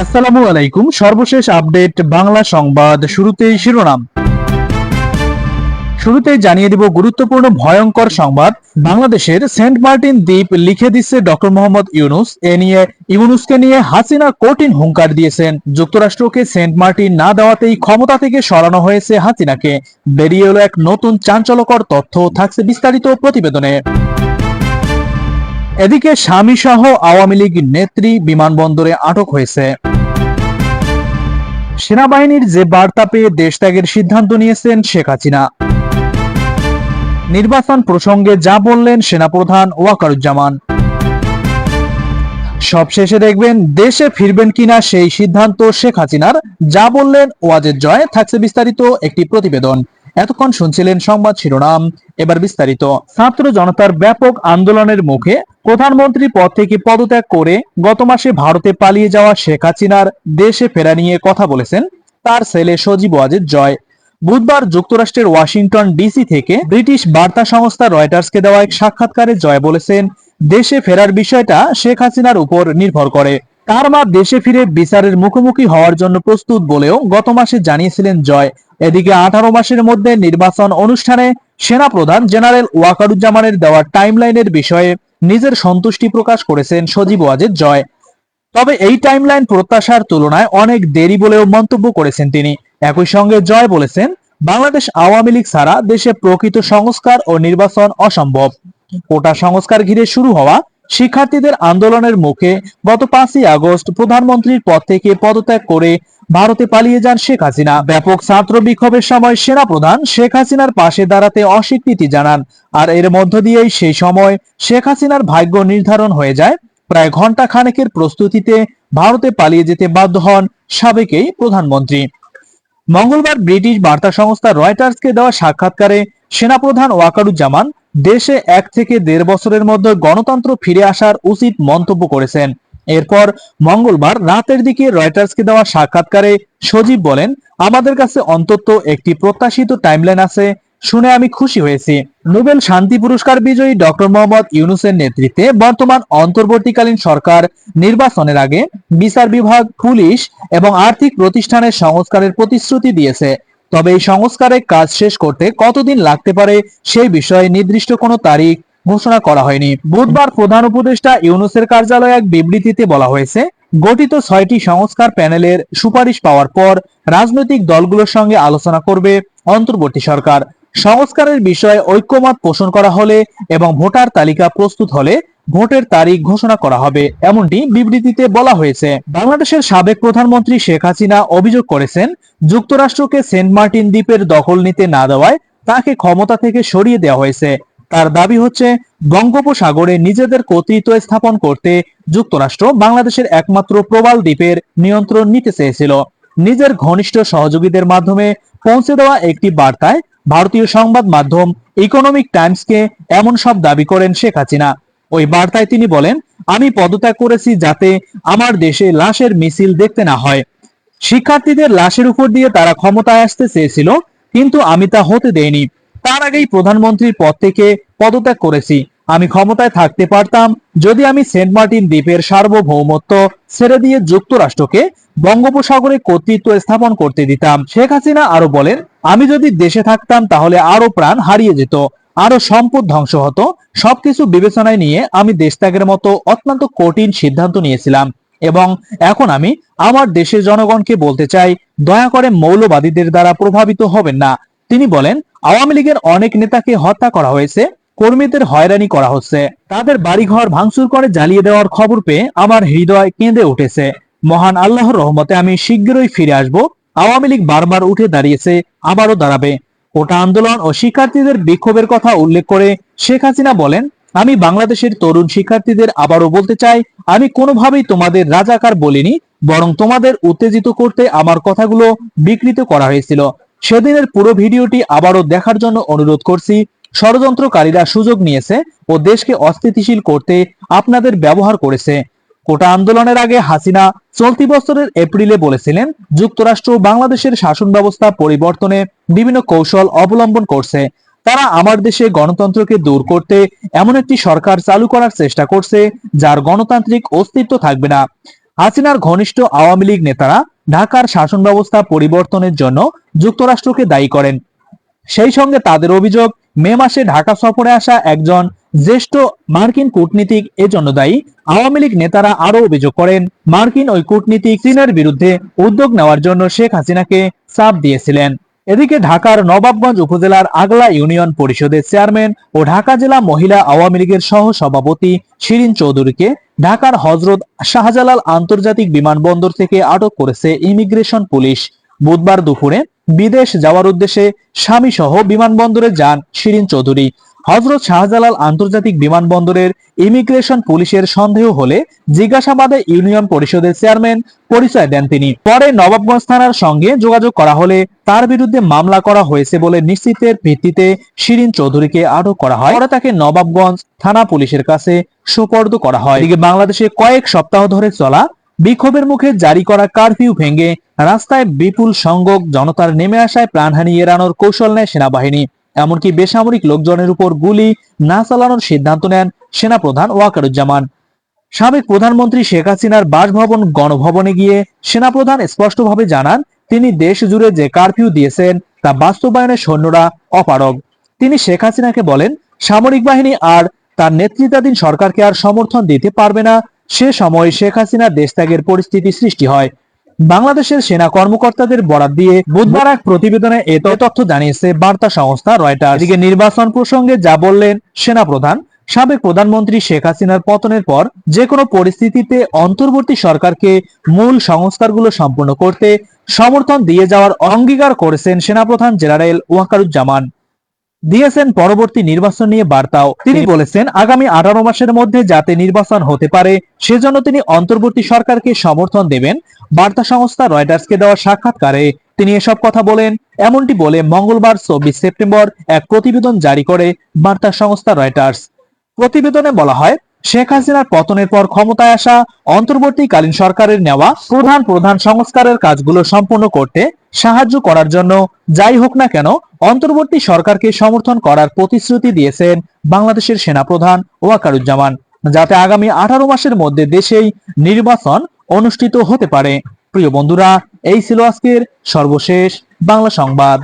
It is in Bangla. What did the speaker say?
আসসালামু আলাইকুম। সর্বশেষ আপডেট বাংলা সংবাদ শুরুতেই শিরোনাম। শুরুতেই জানিয়ে দিব গুরুত্বপূর্ণ ভয়ঙ্কর সংবাদ। বাংলাদেশের সেন্ট মার্টিন দ্বীপ লিখে দিচ্ছে ডক্টর মোহাম্মদ ইউনুস। এ নিয়ে ইউনুসকে নিয়ে হাসিনা কঠিন হুঙ্কার দিয়েছেন। যুক্তরাষ্ট্রকে সেন্ট মার্টিন না দেওয়াতেই ক্ষমতা থেকে সরানো হয়েছে হাসিনাকে। বেরিয়ে এলো এক নতুন চাঞ্চল্যকর তথ্য, থাকছে বিস্তারিত প্রতিবেদনে। এদিকে স্বামী সহ আওয়ামী লীগ নেত্রী বিমানবন্দরে আটক হয়েছে। সেনাবাহিনীর যে বার্তা পেয়ে দেশ ত্যাগের সিদ্ধান্ত নিয়েছেন শেখ হাসিনা। নির্বাচন প্রসঙ্গে যা বললেন সেনাপ্রধান ওয়াকারুজ্জামান। সবশেষে দেখবেন, দেশে ফিরবেন কিনা সেই সিদ্ধান্ত শেখ হাসিনার, যা বললেন ওয়াজের জয়, থাকছে বিস্তারিত একটি প্রতিবেদন। এতক্ষণ শুনছিলেন সংবাদ শিরোনাম। এবার বিস্তারিত। ছাত্র জনতার ব্যাপক আন্দোলনের মুখে প্রধানমন্ত্রী পদ থেকে পদত্যাগ করে গত মাসে ভারতে পালিয়ে যাওয়া শেখ হাসিনার দেশে ফেরা নিয়ে কথা বলেছেন তার ছেলে সজীব ওয়াজেদ জয়। বুধবার যুক্তরাষ্ট্রের ওয়াশিংটন ডিসি থেকে ব্রিটিশ বার্তা সংস্থা রয়টার্সকে দেওয়া এক সাক্ষাৎকারে জয় বলেছেন, দেশে ফেরার বিষয়টা শেখ হাসিনার উপর নির্ভর করে। তার মা দেশে ফিরে বিচারের মুখোমুখি হওয়ার জন্য প্রস্তুত বলেও গত মাসে জানিয়েছিলেন জয়। এদিকে আঠারো মাসের মধ্যে নির্বাচন অনুষ্ঠানে সেনাপ্রধান জেনারেল ওয়াকারুজ্জামানের দেওয়া টাইমলাইনের বিষয়ে নিজের সন্তুষ্টি প্রকাশ করেছেন সজীব ওয়াজেদ জয়। তবে এই টাইমলাইন প্রত্যাশার তুলনায় অনেক দেরি বলেও মন্তব্য করেছেন তিনি। একই সঙ্গে জয় বলেছেন, বাংলাদেশ আওয়ামী লীগ ছাড়া দেশে প্রকৃত সংস্কার ও নির্বাচন অসম্ভব। কোটা সংস্কার ঘিরে শুরু হওয়া শিক্ষার্থীদের আন্দোলনের মুখে গত পাঁচই আগস্ট প্রধানমন্ত্রীর পদ থেকে পদত্যাগ করে ভারতে পালিয়ে যান শেখ হাসিনা। ব্যাপক ছাত্র বিক্ষোভের সময় সেনাপ্রধান শেখ হাসিনার পাশে দাঁড়াতে অস্বীকৃতি জানান। আর এর মধ্য দিয়েই সেই সময় শেখ হাসিনার ভাগ্য নির্ধারণ হয়ে যায়। প্রায় ঘণ্টা খানেকের প্রস্তুতিতে ভারতে পালিয়ে যেতে বাধ্য হন সাবেকেই প্রধানমন্ত্রী। মঙ্গলবার ব্রিটিশ বার্তা সংস্থা রয়টার্সকে দেওয়া সাক্ষাৎকারে সেনাপ্রধান ওয়াকারুজ্জামান দেশে এক থেকে দেড় বছরের মধ্যে গণতন্ত্র ফিরে আসার উচিত মন্তব্য করেছেন। এরপর মঙ্গলবার রাতের দিকে রয়টার্সকে দেওয়া সাক্ষাৎকারে সজীব বলেন, আমাদের কাছে অন্তত একটি প্রত্যাশিত টাইমলাইন আছে। শুনে আমি খুশি হয়েছি। নোবেল শান্তি পুরস্কার বিজয়ী ডক্টর মোহাম্মদ ইউনুসের নেতৃত্বে বর্তমান অন্তর্বর্তীকালীন সরকার নির্বাচনের আগে বিচার বিভাগ, পুলিশ এবং আর্থিক প্রতিষ্ঠানের সংস্কারের প্রতিশ্রুতি দিয়েছে। তবে এই সংস্কারের কাজ শেষ করতে কতদিন লাগতে পারে সেই বিষয়ে নির্দিষ্ট কোনো তারিখ ঘোষণা করা হয়নি। বুধবার প্রধান উপদেষ্টা ইউনুসের কার্যালয়ে এক বিবৃতিতে বলা হয়েছে, গঠিত ছয়টি সংস্কার প্যানেলের সুপারিশ পাওয়ার পর রাজনৈতিক দলগুলোর সঙ্গে আলোচনা করবে অন্তর্বর্তী সরকার। সংস্কারের বিষয়ে ঐক্যমত পোষণ করা হলে এবং ভোটার তালিকা প্রস্তুত হলে ভোটের তারিখ ঘোষণা করা হবে, এমনটি বিবৃতিতে বলা হয়েছে। বাংলাদেশের সাবেক প্রধানমন্ত্রী শেখ হাসিনা অভিযোগ করেছেন, যুক্তরাষ্ট্রকে সেন্ট মার্টিন দ্বীপের দখল নিতে না দেওয়ায় তাকে ক্ষমতা থেকে সরিয়ে দেওয়া হয়েছে। তার দাবি হচ্ছে, বঙ্গোপসাগরে নিজেদের কর্তৃত্ব স্থাপন করতে যুক্তরাষ্ট্র বাংলাদেশের একমাত্র প্রবাল দ্বীপের নিয়ন্ত্রণ নিতে চেয়েছিল। নিজের ঘনিষ্ঠ সহযোগীদের মাধ্যমে পৌঁছে দেওয়া একটি বার্তায় ভারতীয় সংবাদ মাধ্যম ইকোনমিক টাইমসকে এমন সব দাবি করেন শেখ হাসিনা। ওই বার্তায় তিনি বলেন, আমি পদত্যাগ করেছি যাতে আমার দেশে লাশের মিছিল দেখতে না হয়। শিক্ষার্থীদের লাশের উপর দিয়ে তারা ক্ষমতায় আসতে চেয়েছিল, কিন্তু আমি তা হতে দেইনি। তার আগেই প্রধানমন্ত্রীর পদ থেকে পদত্যাগ করেছি। আমি ক্ষমতায় থাকতে পারতাম যদি আমি সেন্ট মার্টিন দ্বীপের সার্বভৌমত্ব ছেড়ে দিয়ে যুক্তরাষ্ট্রকে বঙ্গোপসাগরে কর্তৃত্ব স্থাপন করতে দিতাম। শেখ হাসিনা আরও বলেন, আমি যদি দেশে থাকতাম তাহলে আরও প্রাণ হারিয়ে যেত আরও সম্পদ ধ্বংস হতো। সবকিছু বিবেচনায় নিয়ে আমি দেশত্যাগের মতো অত্যন্ত কঠিন সিদ্ধান্ত নিয়েছিলাম এবং এখন আমি আমার দেশের জনগণকে বলতে চাই, দয়া করে মৌলবাদীদের দ্বারা প্রভাবিত হবেন না। তিনি বলেন, আওয়ামী লীগের অনেক নেতাকে হত্যা করা হয়েছে, কর্মীদের হয়রানি করা হচ্ছে। তাদের বাড়িঘর ভাঙচুর করে জ্বালিয়ে দেওয়ার খবর পেয়ে আমার হৃদয় কেঁদে উঠেছে। মহান আল্লাহর রহমতে আমি শীঘ্রই ফিরে আসব। আওয়ামী লীগ বারবার উঠে দাঁড়িয়েছে, আবারও দাঁড়াবে। কোটা আন্দোলন ও শিক্ষার্থীদের বিক্ষোভের কথা উল্লেখ করে শেখ হাসিনা বলেন, আমি বাংলাদেশের তরুণ শিক্ষার্থীদের আবারও বলতে চাই, আমি কোনোভাবেই তোমাদের রাজাকার বলিনি, বরং তোমাদের উত্তেজিত করতে আমার কথাগুলো বিকৃত করা হয়েছিল। সেদিনের পুরো ভিডিওটি আবারও দেখার জন্য অনুরোধ করছি, ষড়যন্ত্রকারীরা সুযোগ নিয়েছে ও দেশকে অস্থিতিশীল করতে আপনাদের ব্যবহার করেছে। কোটা আন্দোলনের আগে হাসিনা চলতি বছরের এপ্রিলে বলেছিলেন, যুক্তরাষ্ট্র বাংলাদেশের শাসন ব্যবস্থা পরিবর্তনে বিভিন্ন কৌশল অবলম্বন করছে। তারা আমার দেশে গণতন্ত্রকে দূর করতে এমন একটি সরকার চালু করার চেষ্টা করছে, যার গণতান্ত্রিক অস্তিত্ব থাকবে না। হাসিনার ঘনিষ্ঠ আওয়ামী লীগ নেতারা ঢাকার শাসন ব্যবস্থা পরিবর্তনের জন্য যুক্তরাষ্ট্রকে দায়ী করেন। সেই সঙ্গে তাদের অভিযোগ, মে মাসে ঢাকা সফরে আসা একজন জ্যেষ্ঠ মার্কিন কূটনীতিক এজন্য দায়ী। আওয়ামী লীগ নেতারা আরও অভিযোগ করেন, মার্কিন ওই কূটনীতিক চীনের বিরুদ্ধে উদ্যোগ নেওয়ার জন্য শেখ হাসিনাকে চাপ দিয়েছিলেন। এদিকে ঢাকার নবাবগঞ্জ উপজেলার আগলা ইউনিয়ন পরিষদের চেয়ারম্যান ও ঢাকা জেলা মহিলা আওয়ামী লীগের সহ সভাপতি শিরিন চৌধুরীকে ঢাকার হজরত শাহজালাল আন্তর্জাতিক বিমানবন্দর থেকে আটক করেছে ইমিগ্রেশন পুলিশ। বুধবার দুপুরে বিদেশ যাওয়ার উদ্দেশ্যে স্বামী সহ বিমানবন্দরে যান শিরিন চৌধুরী। হজরত শাহজালাল আন্তর্জাতিক বিমানবন্দরের ইমিগ্রেশন পুলিশের সন্দেহ হলে জিজ্ঞাসাবাদে ইউনিয়ন পরিষদের চেয়ারম্যান পরিচয় দেন তিনি। পরে নবাবগঞ্জ থানার সঙ্গে যোগাযোগ করা হলে তার বিরুদ্ধে মামলা করা হয়েছে বলে নিশ্চিতের ভিত্তিতে শিরিন চৌধুরীকে আটক করা হয়। পরে তাকে নবাবগঞ্জ থানা পুলিশের কাছে সোপর্দ করা হয়। এদিকে বাংলাদেশে কয়েক সপ্তাহ ধরে চলা বিক্ষোভের মুখে জারি করা কারফিউ ভেঙে রাস্তায় বিপুল সংখ্যক জনতার নেমে আসায় প্রাণহানি এড়ানোর কৌশল নেয় সেনাবাহিনী। এমনকি বেসামরিক লোকজনের উপর গুলি না চালানোর সিদ্ধান্ত নেন সেনাপ্রধান ওয়াকারুজ্জামান। সাবেক প্রধানমন্ত্রী শেখ হাসিনার বাসভবন, গণভবনে গিয়ে সেনাপ্রধান স্পষ্টভাবে জানান, তিনি দেশ জুড়ে যে কারফিউ দিয়েছেন, তা বাস্তবায়নে সৈন্যরা অপারগ। তিনি শেখ হাসিনাকে বলেন, সামরিক বাহিনী আর তার নেতৃত্বাধীন সরকারকে আর সমর্থন দিতে পারবে না। সে সময় শেখ হাসিনার দেশত্যাগের পরিস্থিতি সৃষ্টি হয়। বাংলাদেশের সেনা কর্মকর্তাদের বরাত দিয়ে বুধবার এক প্রতিবেদনে এ তথ্য জানিয়েছে বার্তা সংস্থা রয়টার এদিকে নির্বাচন প্রসঙ্গে যা বললেন সেনাপ্রধান, সাবেক প্রধানমন্ত্রী শেখ হাসিনার পতনের পর যে কোনো পরিস্থিতিতে অন্তর্বর্তী সরকারকে মূল সংস্কারগুলো সম্পূর্ণ করতে সমর্থন দিয়ে যাওয়ার অঙ্গীকার করেছেন সেনাপ্রধান জেনারেল ওয়াকারুজ্জামান। দিয়েছেন পরবর্তী নির্বাচন নিয়ে বার্তাও। তিনি বলেছেন আগামী আঠারো মাসের মধ্যে যাতে নির্বাচন হতে পারে সেজন্য তিনি অন্তর্বর্তী সরকারকে সমর্থন দেবেন। বার্তা সংস্থা রয়টার্সকে দেওয়া সাক্ষাৎকারে তিনি এসব কথা বলেন। এমনটি বলে মঙ্গলবার চব্বিশ সেপ্টেম্বর এক প্রতিবেদন জারি করে বার্তা সংস্থা রয়টার্স। প্রতিবেদনে বলা হয় শেখ হাসিনার পতনের পর ক্ষমতায় আসা অন্তর্বর্তীকালীন সরকারের নেওয়া প্রধান প্রধান সংস্কারের কাজগুলো সম্পূর্ণ করতে সাহায্য করার জন্য যাই হোক না কেন অন্তর্বর্তী সরকারকে সমর্থন করার প্রতিশ্রুতি দিয়েছেন বাংলাদেশের সেনাপ্রধান ওয়াকারুজ্জামান, যাতে আগামী আঠারো মাসের মধ্যে দেশেই নির্বাচন অনুষ্ঠিত হতে পারে। প্রিয় বন্ধুরা, এই ছিল আজকের সর্বশেষ বাংলা সংবাদ।